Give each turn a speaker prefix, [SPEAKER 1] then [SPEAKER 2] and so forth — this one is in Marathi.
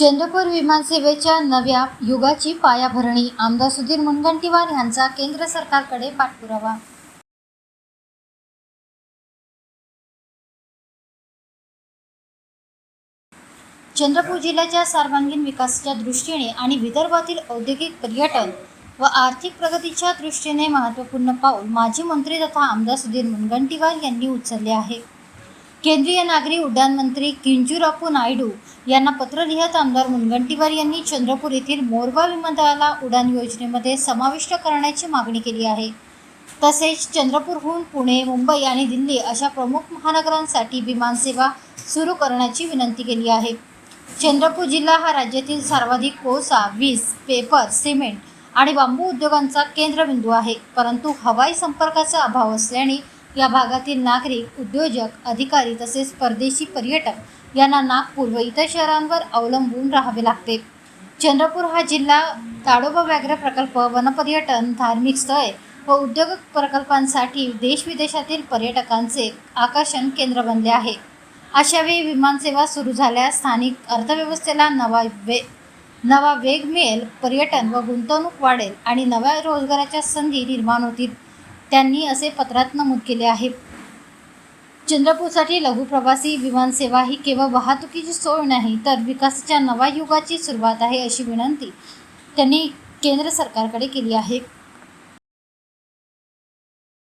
[SPEAKER 1] चंद्रपूर विमानसेवेच्या नव्या युगाची पायाभरणी. आमदार सुधीर मुनगंटीवार यांचा केंद्र सरकारकडे पाठपुरावा. चंद्रपूर जिल्ह्याच्या सर्वांगीण विकासाच्या दृष्टीने आणि विदर्भातील औद्योगिक पर्यटन व आर्थिक प्रगतीच्या दृष्टीने महत्त्वपूर्ण पाऊल माजी मंत्री तथा आमदार सुधीर मुनगंटीवार यांनी उचलले आहे. केंद्रीय नागरी उड्डाण मंत्री किंजूरापू नायडू यांना पत्र लिहत आमदार मुनगंटीवार यांनी चंद्रपूर येथील मोरबा विमानतळाला उडान योजनेमध्ये समाविष्ट करण्याची मागणी केली आहे. तसेच चंद्रपूरहून पुणे मुंबई आणि दिल्ली अशा प्रमुख महानगरांसाठी विमानसेवा सुरू करण्याची विनंती केली आहे. चंद्रपूर जिल्हा हा राज्यातील सर्वाधिक कोळसा वीज पेपर सिमेंट आणि बांबू उद्योगांचा केंद्रबिंदू आहे. परंतु हवाई संपर्काचा अभाव असल्याने या भागातील नागरिक उद्योजक अधिकारी तसेच परदेशी पर्यटक यांना नागपूर व इतर शहरांवर अवलंबून राहावे लागते. चंद्रपूर हा जिल्हा ताडोबा व्याघ्र प्रकल्प वनपर्यटन धार्मिक स्थळे व उद्योग प्रकल्पांसाठी देशविदेशातील पर्यटकांचे आकर्षण केंद्र बनले आहे. अशावेळी विमानसेवा सुरू झाल्यास स्थानिक अर्थव्यवस्थेला नवा वे नवा वेग मिळेल पर्यटन व गुंतवणूक वाढेल आणि नव्या रोजगाराच्या संधी निर्माण होतील. त्यांनी असे पत्रात नमूद केले आहे. चंद्रपूरसाठी लघुप्रवासी विमानसेवा ही केवळ वाहतुकीची सोय नाही तर विकासाच्या नव्या युगाची सुरुवात आहे अशी विनंती त्यांनी केंद्र सरकारकडे केली आहे.